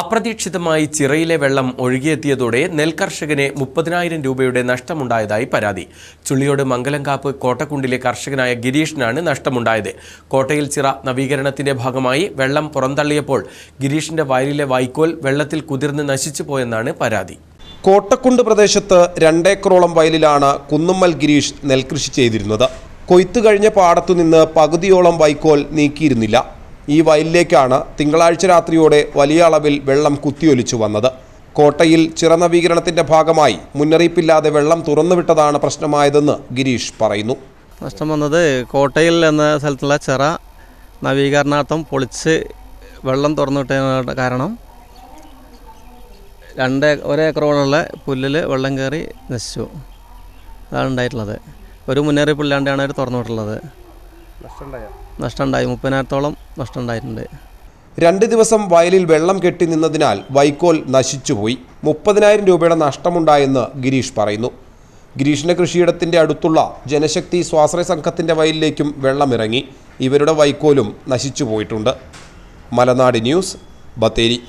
അപ്രതീക്ഷിതമായി ചിറയിലെ വെള്ളം ഒഴുകിയെത്തിയതോടെ നെൽകർഷകന് മുപ്പതിനായിരം രൂപയുടെ നഷ്ടമുണ്ടായതായി പരാതി. ചുള്ളിയോട് മംഗലംകാപ്പ് കോട്ടക്കുണ്ടിലെ കർഷകനായ ഗിരീഷിനാണ് നഷ്ടമുണ്ടായത്. കോട്ടയിൽ ചിറ നവീകരണത്തിന്റെ ഭാഗമായി വെള്ളം പുറന്തള്ളിയപ്പോൾ ഗിരീഷിന്റെ വയലിലെ വൈക്കോൽ വെള്ളത്തിൽ കുതിർന്ന് നശിച്ചു പോയെന്നാണ് പരാതി. കോട്ടക്കുണ്ട് പ്രദേശത്ത് രണ്ടേക്കറോളം വയലിലാണ് കുന്നുമ്മൽ ഗിരീഷ് നെൽകൃഷി ചെയ്തിരുന്നത്. കൊയ്ത്തു കഴിഞ്ഞ പാടത്തുനിന്ന് പകുതിയോളം വൈക്കോൽ നീക്കിയിരുന്നില്ല. ഈ വയലിലേക്കാണ് തിങ്കളാഴ്ച രാത്രിയോടെ വലിയ അളവിൽ വെള്ളം കുത്തിയൊലിച്ചു വന്നത്. കോട്ടയിൽ ചിറനവീകരണത്തിന്റെ ഭാഗമായി മുന്നറിയിപ്പില്ലാതെ വെള്ളം തുറന്നുവിട്ടതാണ് പ്രശ്നമായതെന്ന് ഗിരീഷ് പറയുന്നു. പ്രശ്നം വന്നത് കോട്ടയിൽ എന്ന സ്ഥലത്തുള്ള ചിറ നവീകരണാർത്ഥം പൊളിച്ച് വെള്ളം തുറന്നു വിട്ട കാരണം. രണ്ട് ഒരേക്കറോളമുള്ള പുല്ലിൽ വെള്ളം കയറി നശിച്ചു. അതാണ് ഉണ്ടായിട്ടുള്ളത്. ഒരു മുന്നറിയിപ്പില്ലാണ്ടാണ് അവർ തുറന്നു വിട്ടുള്ളത് നഷ്ടമുണ്ടായി? മുപ്പതിനായിരത്തോളം നഷ്ടമുണ്ടായിട്ടുണ്ട്. രണ്ട് ദിവസം വയലിൽ വെള്ളം കെട്ടി നിന്നതിനാൽ വൈക്കോൽ നശിച്ചുപോയി. മുപ്പതിനായിരം രൂപയുടെ നഷ്ടമുണ്ടായെന്ന് ഗിരീഷ് പറയുന്നു. ഗിരീഷിന്റെ കൃഷിയിടത്തിന്റെ അടുത്തുള്ള ജനശക്തി സ്വാശ്രയ സംഘത്തിന്റെ വയലിലേക്കും വെള്ളമിറങ്ങി. ഇവരുടെ വൈക്കോലും നശിച്ചു പോയിട്ടുണ്ട് മലനാട് ന്യൂസ് ബത്തേരി.